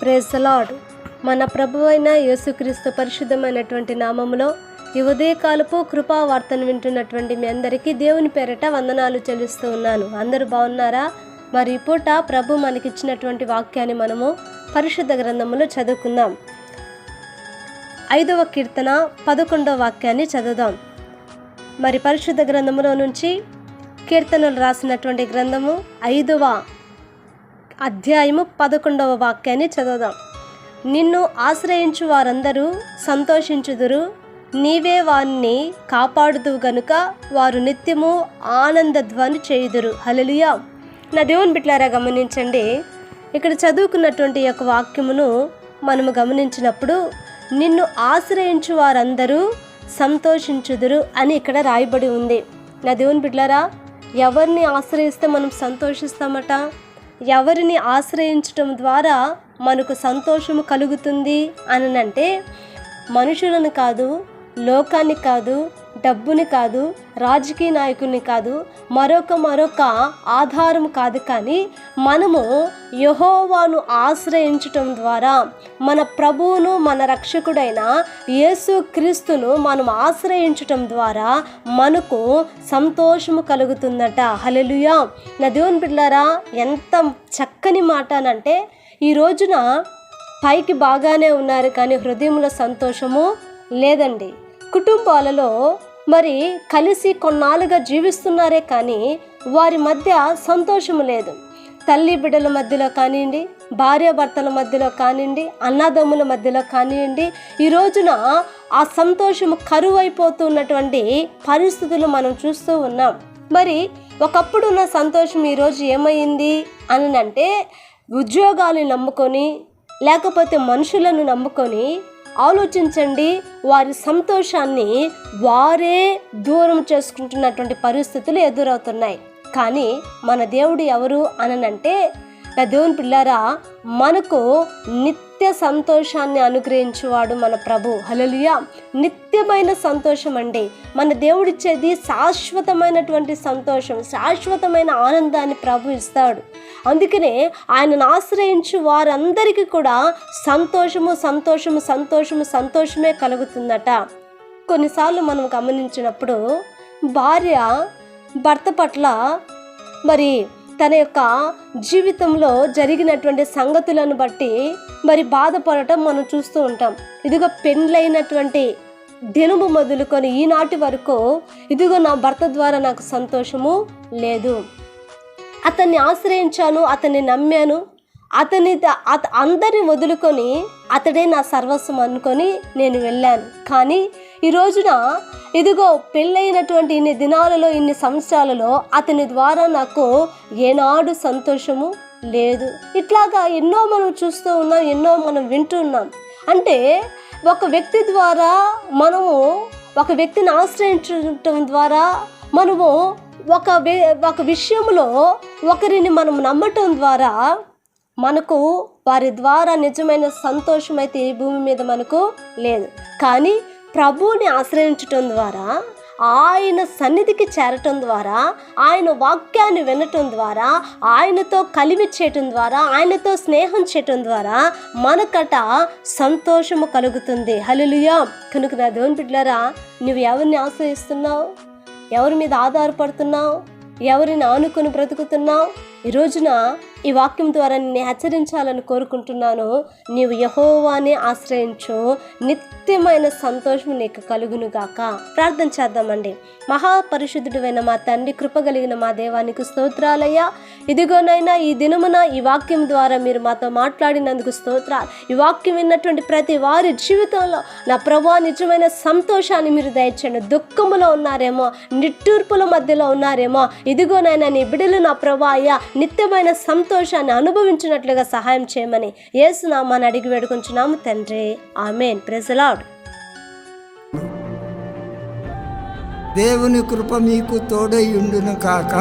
Praise lord మన ప్రభు అయిన యేసుక్రీస్తు పరిశుద్ధమైనటువంటి నామములో ఈ ఉదయకాలపు కృపావార్తను వింటున్నటువంటి మీ అందరికీ దేవుని పేరట వందనాలు చెల్లిస్తూ ఉన్నాను. అందరూ బాగున్నారా? మరి పూట ప్రభు మనకిచ్చినటువంటి వాక్యాన్ని మనము పరిశుద్ధ గ్రంథములో చదువుకుందాం. ఐదవ కీర్తన పదకొండవ వాక్యాన్ని చదువుదాం. మరి పరిశుద్ధ గ్రంథములో నుంచి కీర్తనలు రాసినటువంటి గ్రంథము ఐదవ అధ్యాయము పదకొండవ వాక్యాన్ని చదువుదాం. నిన్ను ఆశ్రయించు వారందరూ సంతోషించుదురు. నీవే వారిని కాపాడుదు గనుక వారు నిత్యము ఆనందధ్వని చేయుదురు. హలలుయా నా దేవుని బిట్లారా గమనించండి. ఇక్కడ చదువుకున్నటువంటి యొక్క వాక్యమును మనము గమనించినప్పుడు నిన్ను ఆశ్రయించు వారందరూ సంతోషించుదురు అని ఇక్కడ రాయబడి ఉంది. నా దేవుని బిడ్లారా ఎవరిని ఆశ్రయిస్తే మనం సంతోషిస్తామట? ఎవరిని ఆశ్రయించటం ద్వారా మనకు సంతోషము కలుగుతుంది అని అంటే మనుషులను కాదు లోకాన్ని కాదు డబ్బుని కాదు రాజకీయ నాయకుల్ని కాదు మరొక మరొక ఆధారం కాదు కానీ మనము యహోవాను ఆశ్రయించటం ద్వారా మన ప్రభువును మన రక్షకుడైన యేసు క్రీస్తును మనం ఆశ్రయించటం ద్వారా మనకు సంతోషము కలుగుతుందట. హలెలుయా నా దేవుని బిడ్డారా ఎంత చక్కని మాట అనంటే ఈ రోజున పైకి బాగానే ఉన్నారు కానీ హృదయంలో సంతోషము లేదండి. కుటుంబాలలో మరి కలిసి కొన్నాళ్ళుగా జీవిస్తున్నారే కానీ వారి మధ్య సంతోషము లేదు. తల్లి బిడ్డల మధ్యలో కానివ్వండి భార్యాభర్తల మధ్యలో కానివ్వండి అన్నదమ్ముల మధ్యలో కానివ్వండి ఈ రోజున ఆ సంతోషం కరువైపోతున్నటువంటి పరిస్థితులు మనం చూస్తూ ఉన్నాం. మరి ఒకప్పుడు ఉన్న సంతోషం ఈరోజు ఏమైంది అని అంటే ఉద్యోగాలు నమ్ముకొని లేకపోతే మనుషులను నమ్ముకొని ఆలోచించండి వారి సంతోషాన్ని వారే దూరం చేసుకుంటున్నటువంటి పరిస్థితులు ఎదురవుతున్నాయి. కానీ మన దేవుడు ఎవరు అననంటే దేవుని పిల్లారా మనకు నిత్య సంతోషాన్ని అనుగ్రహించేవాడు మన ప్రభు. హలలుయా నిత్యమైన సంతోషం అండి. మన దేవుడిచ్చేది శాశ్వతమైనటువంటి సంతోషం శాశ్వతమైన ఆనందాన్ని ప్రభు ఇస్తాడు. అందుకనే ఆయనను ఆశ్రయించు వారందరికీ కూడా సంతోషము సంతోషము సంతోషము సంతోషమే కలుగుతుందట. కొన్నిసార్లు మనం గమనించినప్పుడు భార్య భర్త పట్ల మరి తన యొక్క జీవితంలో జరిగినటువంటి సంగతులను బట్టి మరి బాధపడటం మనం చూస్తూ ఉంటాం. ఇదిగో పెండ్లైనటువంటి దినము మొదలుకొని ఈనాటి వరకు ఇదిగో నా భర్త ద్వారా నాకు సంతోషము లేదు. అతన్ని ఆశ్రయించాను అతన్ని నమ్మాను అతని అత అందరిని వదులుకొని అతడే నా సర్వస్వం అనుకొని నేను వెళ్ళాను. కానీ ఈ రోజున ఇదిగో పెళ్ళైనటువంటి ఇన్ని దినాలలో ఇన్ని సంవత్సరాలలో అతని ద్వారా నాకు ఏనాడు సంతోషము లేదు. ఇట్లాగా ఎన్నో మనం చూస్తూ ఉన్నాం ఎన్నో మనం వింటున్నాం అంటే ఒక వ్యక్తి ద్వారా మనము ఒక వ్యక్తిని ఆశ్రయించడం ద్వారా మనము ఒక ఒక విషయంలో ఒకరిని మనం నమ్మటం ద్వారా మనకు వారి ద్వారా నిజమైన సంతోషం అయితే ఈ భూమి మీద మనకు లేదు. కానీ ప్రభువుని ఆశ్రయించటం ద్వారా ఆయన సన్నిధికి చేరటం ద్వారా ఆయన వాక్యాన్ని వినటం ద్వారా ఆయనతో కలివి చేయటం ద్వారా ఆయనతో స్నేహం చేయటం ద్వారా మనకట సంతోషము కలుగుతుంది. హలులుయా కనుక నా దేవుని బిడ్డలారా నువ్వు ఎవరిని ఆశ్రయిస్తున్నావు? ఎవరి మీద ఆధారపడుతున్నావు? ఎవరిని ఆనుకొని బ్రతుకుతున్నావు? ఈ రోజున ఈ వాక్యం ద్వారా నేను హెచ్చరించాలని కోరుకుంటున్నాను. నీవు యహోవాని ఆశ్రయించు. నిత్యమైన సంతోషం నీకు కలుగును గాక ప్రార్థన చేద్దామండి. మహాపరిశుద్ధుడైన మా తండ్రి కృప కలిగిన మా దేవానికి స్తోత్రాలయ్యా. ఇదిగోనైనా ఈ దినమున ఈ వాక్యం ద్వారా మీరు మాతో మాట్లాడినందుకు స్తోత్రాలు. ఈ వాక్యం విన్నటువంటి ప్రతి వారి జీవితంలో నా ప్రభా నిజమైన సంతోషాన్ని మీరు దయచండి దుఃఖములో ఉన్నారేమో నిట్టూర్పుల మధ్యలో ఉన్నారేమో ఇదిగోనైనా నీ బిడ్డలు నా ప్రభా అయ్యా నిత్యమైన సంతోషాన్ని అనుభవించినట్లుగా సహాయం చేయమని ఏసునామాని అడిగి వేడుకుంటున్నాము తండ్రి. ఆమెన్. ప్రెజలాడ్ దేవుని కృప మీకు తోడై ఉండును కాక.